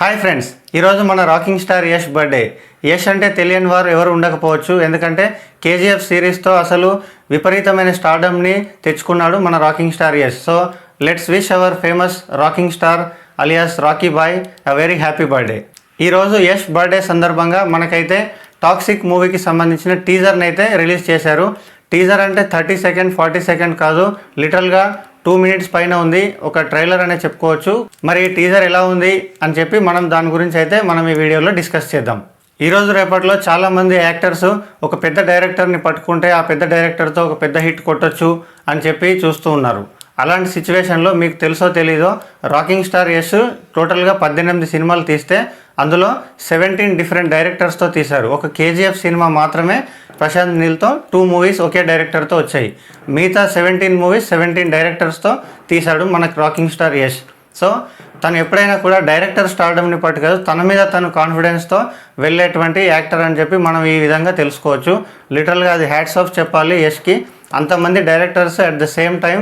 Hi friends ఈరోజు మన rocking star Yash birthday. Yash అంటే తెలియని వారు ఎవరు ఉండకపోవచ్చు ఎందుకంటే కేజీఎఫ్ సిరీస్తో అసలు విపరీతమైన స్టార్డమ్ని తెచ్చుకున్నాడు మన rocking star Yash. So let's wish our famous rocking star alias Rocky boy a very happy birthday ఈరోజు యష్ బర్త్డే సందర్భంగా మనకైతే టాక్సిక్ మూవీకి సంబంధించిన టీజర్ని అయితే రిలీజ్ చేశారు. టీజర్ అంటే థర్టీ సెకండ్ ఫార్టీ సెకండ్ కాదు. లిటరల్గా టూ మినిట్స్ పైన ఉంది. ఒక ట్రైలర్ అనే చెప్పుకోవచ్చు. మరి ఈ టీజర్ ఎలా ఉంది అని చెప్పి మనం దాని గురించి అయితే మనం ఈ వీడియోలో డిస్కస్ చేద్దాం. ఈరోజు రేపట్లో చాలామంది యాక్టర్స్ ఒక పెద్ద డైరెక్టర్ని పట్టుకుంటే ఆ పెద్ద డైరెక్టర్తో ఒక పెద్ద హిట్ కొట్టొచ్చు అని చెప్పి చూస్తూ ఉన్నారు. అలాంటి సిచ్యువేషన్లో మీకు తెలుసో తెలీదో రాకింగ్ స్టార్ యశ్ టోటల్గా పద్దెనిమిది సినిమాలు తీస్తే అందులో సెవెంటీన్ డిఫరెంట్ డైరెక్టర్స్తో తీశారు. ఒక కేజీఎఫ్ సినిమా మాత్రమే ప్రశాంత్ నీల్తో టూ మూవీస్ ఒకే డైరెక్టర్తో వచ్చాయి. మిగతా సెవెంటీన్ మూవీస్ సెవెంటీన్ డైరెక్టర్స్తో తీశాడు మనకు రాకింగ్ స్టార్ యష్ సో తను ఎప్పుడైనా కూడా డైరెక్టర్ స్టార్డమ్ని పట్టు కాదు తన మీద తను కాన్ఫిడెన్స్తో వెళ్ళేటువంటి యాక్టర్ అని చెప్పి మనం ఈ విధంగా తెలుసుకోవచ్చు. లిటరల్గా అది హ్యాట్స్ ఆఫ్ చెప్పాలి యష్కి అంతమంది directors at the same time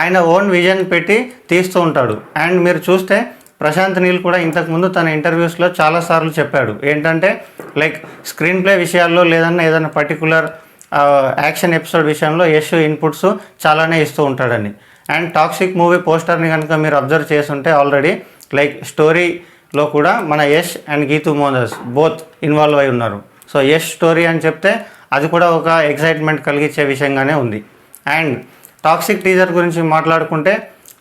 ఆయన ఓన్ విజన్ పెట్టి తీస్తూ ఉంటాడు. అండ్ మీరు చూస్తే ప్రశాంత్ నీల్ కూడా ఇంతకుముందు తన ఇంటర్వ్యూస్లో చాలాసార్లు చెప్పాడు. ఏంటంటే లైక్ స్క్రీన్ ప్లే విషయాల్లో లేదన్నా ఏదైనా పర్టికులర్ యాక్షన్ ఎపిసోడ్ విషయంలో యశ్ ఇన్పుట్స్ చాలానే ఇస్తూ ఉంటాడని. అండ్ టాక్సిక్ మూవీ పోస్టర్ని కనుక మీరు అబ్జర్వ్ చేస్తుంటే ఆల్రెడీ లైక్ స్టోరీలో కూడా మన Yash and Geetu Mohandas both involve అయి ఉన్నారు. సో యష్ స్టోరీ అని చెప్తే అది కూడా ఒక ఎక్సైట్మెంట్ కలిగించే విషయంగానే ఉంది. అండ్ టాక్సిక్ టీజర్ గురించి మాట్లాడుకుంటే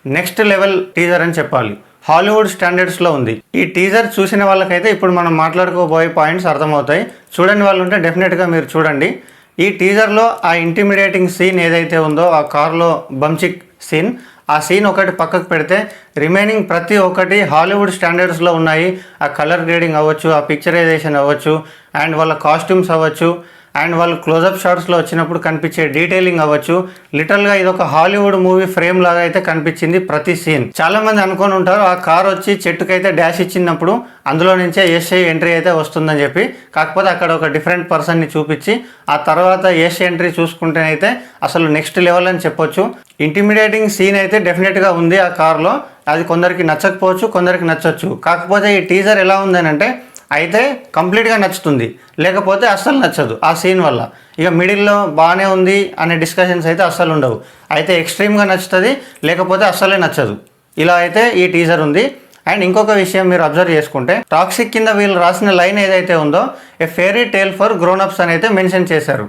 నెక్స్ట్ లెవెల్ టీజర్ అని చెప్పాలి. హాలీవుడ్ స్టాండర్డ్స్లో ఉంది. ఈ టీజర్ చూసిన వాళ్ళకైతే ఇప్పుడు మనం మాట్లాడుకోబోయే పాయింట్స్ అర్థమవుతాయి. చూడని వాళ్ళు ఉంటే డెఫినెట్గా మీరు చూడండి. ఈ టీజర్లో ఆ ఇంటిమిడియేటింగ్ సీన్ ఏదైతే ఉందో ఆ కార్లో బంచిక్ సీన్ ఆ సీన్ ఒకటి పక్కకు పెడితే రిమైనింగ్ ప్రతి ఒక్కటి హాలీవుడ్ స్టాండర్డ్స్లో ఉన్నాయి. ఆ కలర్ గ్రేడింగ్ అవ్వచ్చు ఆ పిక్చరైజేషన్ అవ్వచ్చు అండ్ వాళ్ళ కాస్ట్యూమ్స్ అవ్వచ్చు. అండ్ వాళ్ళు క్లోజప్ షాట్స్లో వచ్చినప్పుడు కనిపించే డీటెయిలింగ్ అవ్వచ్చు. లిటరల్గా ఇది ఒక హాలీవుడ్ మూవీ ఫ్రేమ్ లాగా అయితే కనిపించింది ప్రతి సీన్ చాలా మంది అనుకొని ఉంటారు ఆ కార్ వచ్చి చెట్టుకైతే డాష్ ఇచ్చినప్పుడు అందులో నుంచే ఏషియా ఎంట్రీ అయితే వస్తుందని చెప్పి. కాకపోతే అక్కడ ఒక డిఫరెంట్ పర్సన్ని చూపించి ఆ తర్వాత ఏషియా ఎంట్రీ చూసుకుంటేనైతే అసలు నెక్స్ట్ లెవెల్ అని చెప్పొచ్చు. ఇంటిమిడేటింగ్ సీన్ అయితే డెఫినెట్గా ఉంది ఆ కార్లో. అది కొందరికి నచ్చకపోవచ్చు కొందరికి నచ్చొచ్చు. కాకపోతే ఈ టీజర్ ఎలా ఉందని అంటే అయితే కంప్లీట్గా నచ్చుతుంది. లేకపోతే అస్సలు నచ్చదు ఆ సీన్ వల్ల. ఇక మిడిల్లో బాగానే ఉంది అనే డిస్కషన్స్ అయితే అస్సలు ఉండవు. అయితే ఎక్స్ట్రీమ్గా నచ్చుతుంది లేకపోతే అస్సలే నచ్చదు. ఇలా అయితే ఈ టీజర్ ఉంది. అండ్ ఇంకొక విషయం మీరు అబ్జర్వ్ చేసుకుంటే టాక్సిక్ కింద వీళ్ళు రాసిన లైన్ ఏదైతే ఉందో ఏ ఫేరీ టేల్ ఫర్ గ్రోనప్స్ అని అయితే మెన్షన్ చేశారు.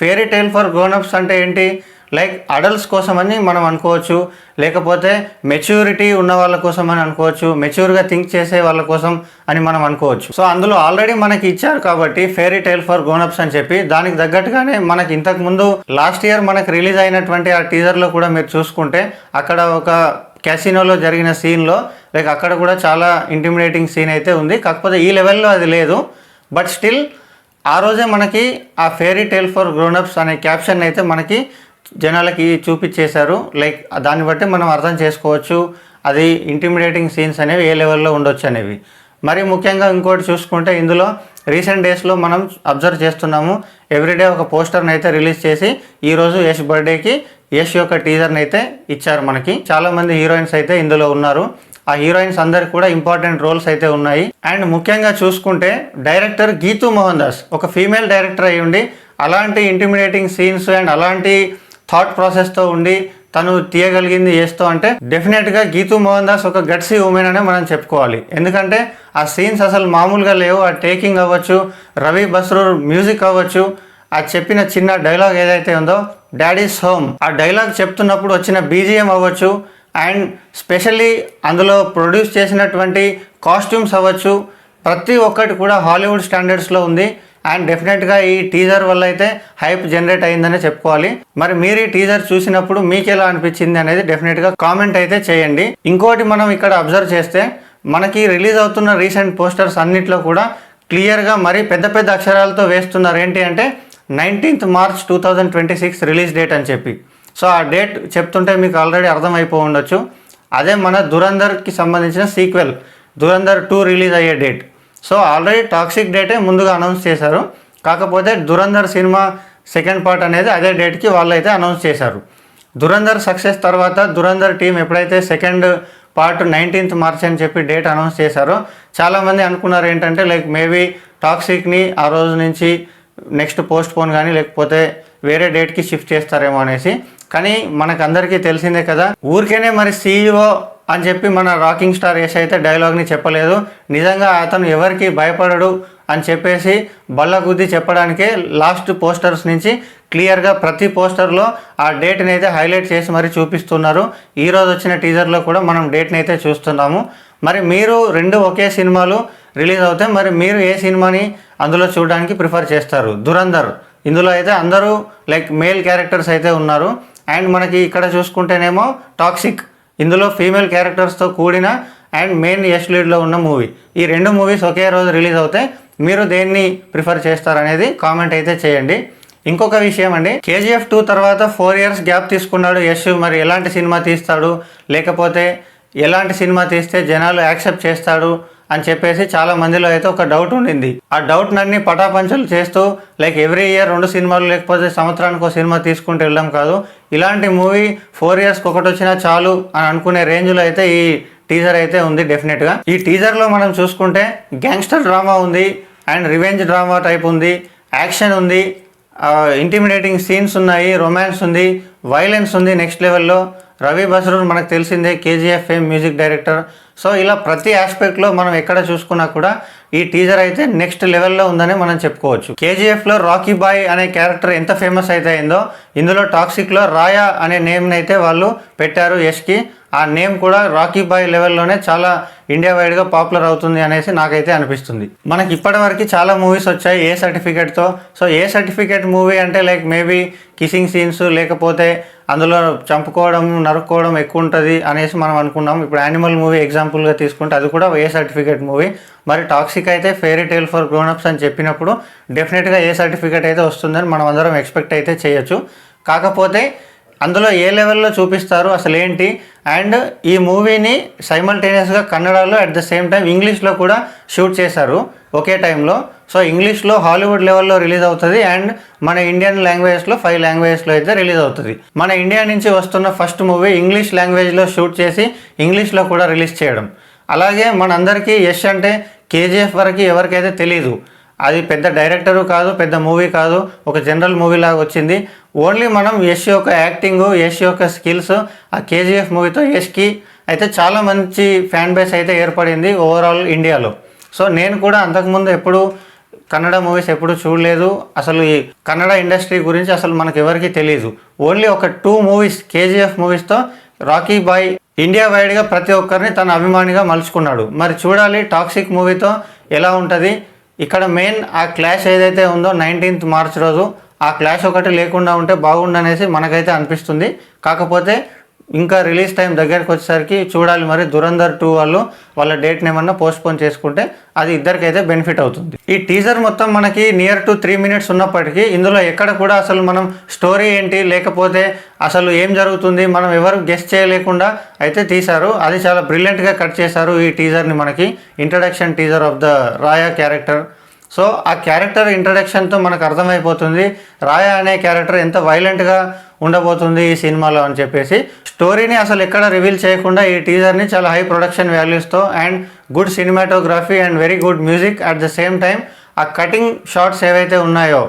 ఫేరీ టేల్ ఫర్ గ్రోనప్స్ అంటే ఏంటి? లైక్ అడల్ట్స్ కోసం అని మనం అనుకోవచ్చు లేకపోతే మెచ్యూరిటీ ఉన్న వాళ్ళ కోసం అని అనుకోవచ్చు మెచ్యూర్గా థింక్ చేసే వాళ్ళ కోసం అని మనం అనుకోవచ్చు. సో అందులో ఆల్రెడీ మనకి ఇచ్చారు కాబట్టి ఫేరీ టైల్ ఫర్ గోనప్స్ అని చెప్పి దానికి తగ్గట్టుగానే మనకి ఇంతకు ముందు లాస్ట్ ఇయర్ మనకి రిలీజ్ అయినటువంటి ఆ టీజర్లో కూడా మీరు చూసుకుంటే అక్కడ ఒక క్యాసినోలో జరిగిన సీన్లో లైక్ అక్కడ కూడా చాలా ఇంటిమిడేటింగ్ సీన్ అయితే ఉంది. కాకపోతే ఈ లెవెల్లో అది లేదు. బట్ స్టిల్ ఆ రోజే మనకి ఆ ఫేరీ టేల్ ఫర్ గ్రోనప్స్ అనే క్యాప్షన్ అయితే మనకి జనాలకి చూపించేశారు. లైక్ దాన్ని బట్టి మనం అర్థం చేసుకోవచ్చు. అది ఇంటిమిడేటింగ్ సీన్స్ అనేవి ఏ లెవెల్లో ఉండొచ్చు అనేవి. మరి ముఖ్యంగా ఇంకోటి చూసుకుంటే ఇందులో రీసెంట్ డేస్లో మనం అబ్జర్వ్ చేస్తున్నాము. ఎవ్రీడే ఒక పోస్టర్ని అయితే రిలీజ్ చేసి ఈరోజు యష్ బర్త్డేకి యష్ యొక్క టీజర్ని అయితే ఇచ్చారు మనకి. చాలామంది హీరోయిన్స్ అయితే ఇందులో ఉన్నారు. ఆ హీరోయిన్స్ అందరికి కూడా ఇంపార్టెంట్ రోల్స్ అయితే ఉన్నాయి. అండ్ ముఖ్యంగా చూసుకుంటే డైరెక్టర్ గీతూ మోహన్ దాస్ ఒక ఫీమేల్ డైరెక్టర్ అయ్యి ఉండి అలాంటి ఇంటిమిడేటింగ్ సీన్స్ అండ్ అలాంటి థాట్ ప్రాసెస్తో ఉండి తను తీయగలిగింది చేస్తూ అంటే డెఫినెట్గా గీతూ మోహన్ దాస్ ఒక గట్సీ ఉమెన్ అనే మనం చెప్పుకోవాలి. ఎందుకంటే ఆ సీన్స్ అసలు మామూలుగా లేవు. ఆ టేకింగ్ అవ్వచ్చు రవి బస్రూర్ మ్యూజిక్ అవ్వచ్చు ఆ చెప్పిన చిన్న డైలాగ్ ఏదైతే ఉందో డాడీస్ హోమ్ ఆ డైలాగ్ చెప్తున్నప్పుడు వచ్చిన బీజిఎం అవ్వచ్చు అండ్ స్పెషల్లీ అందులో ప్రొడ్యూస్ చేసినటువంటి కాస్ట్యూమ్స్ అవ్వచ్చు. ప్రతి ఒక్కటి కూడా హాలీవుడ్ స్టాండర్డ్స్లో ఉంది. అండ్ డెఫినెట్గా ఈ టీజర్ వల్ల అయితే హైప్ జనరేట్ అయిందనే చెప్పుకోవాలి. మరి మీరు ఈ టీజర్ చూసినప్పుడు మీకు ఎలా అనిపించింది అనేది డెఫినెట్గా కామెంట్ అయితే చేయండి. ఇంకోటి మనం ఇక్కడ అబ్జర్వ్ చేస్తే మనకి రిలీజ్ అవుతున్న రీసెంట్ పోస్టర్స్ అన్నిట్లో కూడా క్లియర్గా మరి పెద్ద పెద్ద అక్షరాలతో వేస్తున్నారు. ఏంటి అంటే nineteenth March two thousand twenty six release date అని చెప్పి. సో ఆ డేట్ చెప్తుంటే మీకు ఆల్రెడీ అర్థమైపో ఉండొచ్చు. అదే మన దురందర్కి సంబంధించిన సీక్వెల్ దురందర్ టూ రిలీజ్ అయ్యే డేట్ సో ఆల్రెడీ టాక్సిక్ డేటే ముందుగా అనౌన్స్ చేశారు. కాకపోతే దురంధర్ సినిమా సెకండ్ పార్ట్ అనేది అదే డేట్కి వాళ్ళు అయితే అనౌన్స్ చేశారు. దురంధర్ సక్సెస్ తర్వాత దురంధర్ టీం ఎప్పుడైతే సెకండ్ పార్ట్ నైన్టీన్త్ మార్చ్ అని చెప్పి డేట్ అనౌన్స్ చేశారో చాలామంది అనుకున్నారు ఏంటంటే లైక్ మేబీ టాక్సిక్ని ఆ రోజు నుంచి నెక్స్ట్ పోస్ట్ పోన్ కానీ లేకపోతే వేరే డేట్కి షిఫ్ట్ చేస్తారేమో అనేసి. కానీ మనకందరికీ తెలిసిందే కదా ఊరికేనే మరి సీఈఓ అని చెప్పి మన రాకింగ్ స్టార్ యశ్ అయితే డైలాగ్ని చెప్పలేదు. నిజంగా అతను ఎవరికి భయపడడు అని చెప్పేసి బల్లగుద్ది చెప్పడానికే లాస్ట్ పోస్టర్స్ నుంచి క్లియర్గా ప్రతి పోస్టర్లో ఆ డేట్ని అయితే హైలైట్ చేసి మరి చూపిస్తున్నారు. ఈరోజు వచ్చిన టీజర్లో కూడా మనం డేట్ని అయితే చూస్తున్నాము. మరి మీరు రెండు ఒకే సినిమాలు రిలీజ్ అవుతాయి మరి మీరు ఏ సినిమాని అందులో చూడడానికి ప్రిఫర్ చేస్తారు? దురంధర్ ఇందులో అయితే అందరూ లైక్ మేల్ క్యారెక్టర్స్ అయితే ఉన్నారు. అండ్ మనకి ఇక్కడ చూసుకుంటేనేమో టాక్సిక్ ఇందులో ఫీమేల్ క్యారెక్టర్స్తో కూడిన అండ్ మెయిన్ యష్ లీడ్లో ఉన్న మూవీ ఈ రెండు మూవీస్ ఒకే రోజు రిలీజ్ అవుతాయి మీరు దేన్ని ప్రిఫర్ చేస్తారనేది కామెంట్ అయితే చేయండి. ఇంకొక విషయం అండి కేజీఎఫ్ టూ తర్వాత ఫోర్ ఇయర్స్ గ్యాప్ తీసుకున్నాడు యష్ మరి ఎలాంటి సినిమా తీస్తాడు? లేకపోతే ఎలాంటి సినిమా తీస్తే జనాలు యాక్సెప్ట్ చేస్తాడు? అని చెప్పేసి చాలా మందిలో అయితే ఒక డౌట్ ఉండింది. ఆ డౌట్ నన్ని పటాపంచలు చేస్తూ లైక్ ఎవ్రీ ఇయర్ రెండు సినిమాలు లేకపోతే సంవత్సరానికి ఒక సినిమా తీసుకుంటూ వెళ్ళడం కాదు. ఇలాంటి మూవీ ఫోర్ ఇయర్స్కి ఒకటి వచ్చినా చాలు అని అనుకునే రేంజ్లో అయితే ఈ టీజర్ అయితే ఉంది డెఫినెట్గా ఈ టీజర్లో మనం చూసుకుంటే గ్యాంగ్స్టర్ డ్రామా ఉంది అండ్ రివెంజ్ డ్రామా టైప్ ఉంది యాక్షన్ ఉంది ఇంటిమిడేటింగ్ సీన్స్ ఉన్నాయి రొమాన్స్ ఉంది వైలెన్స్ ఉంది నెక్స్ట్ లెవెల్లో రవి బస్రూర్ మనకు తెలిసిందే KGF fame music director so ఇలా ప్రతి ఆస్పెక్ట్లో మనం ఎక్కడ చూసుకున్నా కూడా ఈ టీజర్ అయితే నెక్స్ట్ లెవెల్లో ఉందని మనం చెప్పుకోవచ్చు. కేజీఎఫ్లో రాకీ బాయ్ అనే క్యారెక్టర్ ఎంత ఫేమస్ అయితే అయిందో ఇందులో టాక్సిక్లో రాయా అనే నేమ్ని అయితే వాళ్ళు పెట్టారు యష్కి. ఆ నేమ్ కూడా రాకీ బాయ్ లెవెల్లోనే చాలా ఇండియా వైడ్గా పాపులర్ అవుతుంది అనేసి నాకైతే అనిపిస్తుంది. మనకి ఇప్పటివరకు చాలా మూవీస్ వచ్చాయి ఏ సర్టిఫికేట్తో? సో ఏ సర్టిఫికేట్ మూవీ అంటే లైక్ మేబీ కిసింగ్ సీన్స్ లేకపోతే అందులో చంపుకోవడం నరుక్కోవడం ఎక్కువ ఉంటుంది అనేసి మనం అనుకున్నాం. ఇప్పుడు యానిమల్ మూవీ ఎగ్జాంపుల్గా తీసుకుంటే అది కూడా ఏ సర్టిఫికేట్ మూవీ? మరి టాక్సిక్ అయితే ఫెయిరీ టేల్ ఫర్ గ్రోనప్స్ అని చెప్పినప్పుడు డెఫినెట్గా ఏ సర్టిఫికేట్ అయితే వస్తుందని మనం అందరం ఎక్స్పెక్ట్ అయితే చేయొచ్చు. కాకపోతే అందులో ఏ లెవెల్లో చూపిస్తారు అసలు ఏంటి? అండ్ ఈ మూవీని సైమల్టేనియస్గా కన్నడలో అట్ ద సేమ్ టైం ఇంగ్లీష్లో కూడా షూట్ చేశారు ఒకే టైంలో. సో ఇంగ్లీష్లో హాలీవుడ్ లెవెల్లో రిలీజ్ అవుతుంది అండ్ మన ఇండియన్ లాంగ్వేజ్లో ఫైవ్ లాంగ్వేజ్లో అయితే రిలీజ్ అవుతుంది. మన ఇండియా నుంచి వస్తున్న ఫస్ట్ మూవీ ఇంగ్లీష్ లాంగ్వేజ్లో షూట్ చేసి ఇంగ్లీష్లో కూడా రిలీజ్ చేయడం. అలాగే మనందరికీ యష్ అంటే కేజీఎఫ్ వరకు ఎవరికైతే తెలియదు అది పెద్ద డైరెక్టరు కాదు పెద్ద మూవీ కాదు ఒక జనరల్ మూవీ లాగా వచ్చింది. ఓన్లీ మనం యష్ యొక్క యాక్టింగ్ యష్ యొక్క స్కిల్స్ ఆ కేజీఎఫ్ మూవీతో యష్కి అయితే చాలా మంచి ఫ్యాన్ బేస్ అయితే ఏర్పడింది ఓవరాల్ ఇండియాలో. సో నేను కూడా అంతకుముందు ఎప్పుడు కన్నడ మూవీస్ ఎప్పుడు చూడలేదు. అసలు ఈ కన్నడ ఇండస్ట్రీ గురించి అసలు మనకు ఎవరికి తెలియదు ఓన్లీ ఒక two movies K G F మూవీస్తో Rocky Bhai India వైడ్గా ప్రతి ఒక్కరిని తన అభిమానిగా మలుచుకున్నాడు. మరి చూడాలి టాక్సిక్ మూవీతో ఎలా ఉంటుంది? ఇక్కడ మెయిన్ ఆ క్లాష్ ఏదైతే ఉందో నైన్టీన్త్ మార్చ్ రోజు ఆ క్లాష్ ఒకటి లేకుండా ఉంటే బాగుండనేసి మనకైతే అనిపిస్తుంది. కాకపోతే ఇంకా రిలీజ్ టైం దగ్గరికి వచ్చేసరికి చూడాలి మరి దురంధర్ టూ వాళ్ళు వాళ్ళ డేట్ని ఏమన్నా పోస్ట్పోన్ చేసుకుంటే అది ఇద్దరికైతే బెనిఫిట్ అవుతుంది. ఈ టీజర్ మొత్తం మనకి నియర్ టు త్రీ మినిట్స్ ఉన్నప్పటికీ ఇందులో ఎక్కడ కూడా అసలు మనం స్టోరీ ఏంటి లేకపోతే అసలు ఏం జరుగుతుంది మనం ఎవరు గెస్ట్ చేయలేకుండా అయితే తీశారు. అది చాలా బ్రిలియంట్గా కట్ చేశారు ఈ టీజర్ని మనకి. Introduction teaser of the Raya character. So ఆ క్యారెక్టర్ ఇంట్రడక్షన్తో మనకు అర్థమైపోతుంది. రాయ అనే క్యారెక్టర్ ఎంత వైలెంట్గా ఉండబోతుంది ఈ సినిమాలో అని చెప్పేసి. స్టోరీని అసలు ఎక్కడ రివీల్ చేయకుండా ఈ టీజర్ని చాలా high production వాల్యూస్తో and good cinematography and very good music at the same time ఆ కటింగ్ షార్ట్స్ ఏవైతే ఉన్నాయో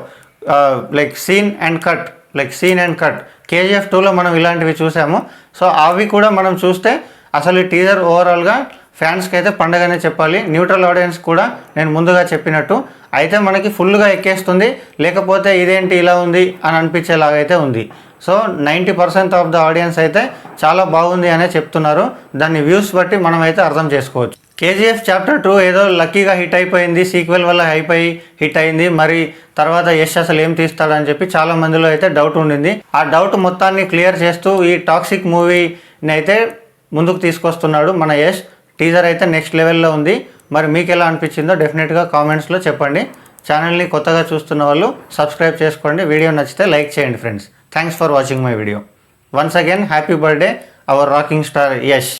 like scene and cut like scene and cut KGF టూలో మనం ఇలాంటివి చూసాము. సో అవి కూడా మనం చూస్తే అసలు ఈ టీజర్ ఓవరాల్గా ఫ్యాన్స్కి అయితే పండగనే చెప్పాలి. న్యూట్రల్ ఆడియన్స్ కూడా నేను ముందుగా చెప్పినట్టు. అయితే మనకి ఫుల్గా ఎక్కేస్తుంది. లేకపోతే ఇదేంటి ఇలా ఉంది అని అనిపించేలాగా అయితే ఉంది. So ninety percent of the audience అయితే చాలా బాగుంది అనే చెప్తున్నారు. దాన్ని వ్యూస్ బట్టి మనం అయితే అర్థం చేసుకోవచ్చు. కేజీఎఫ్ చాప్టర్ టూ ఏదో లక్కీగా హిట్ అయిపోయింది. సీక్వెల్ వల్ల హైప్ అయి హిట్ అయింది. మరి తర్వాత యష్ అసలు ఏం తీస్తాడని చెప్పి చాలా మందిలో అయితే డౌట్ ఉండింది. ఆ డౌట్ మొత్తాన్ని క్లియర్ చేస్తూ ఈ టాక్సిక్ మూవీని అయితే ముందుకు తీసుకొస్తున్నాడు మన యష్. టీజర్ అయితే నెక్స్ట్ లెవెల్లో ఉంది. మరి మీకు ఎలా అనిపించిందో డెఫినెట్గా కామెంట్స్లో చెప్పండి. ఛానల్ని కొత్తగా చూస్తున్న వాళ్ళు సబ్స్క్రైబ్ చేసుకోండి. వీడియో నచ్చితే లైక్ చేయండి friends. Thanks for watching my video once again happy birthday our rocking star Yash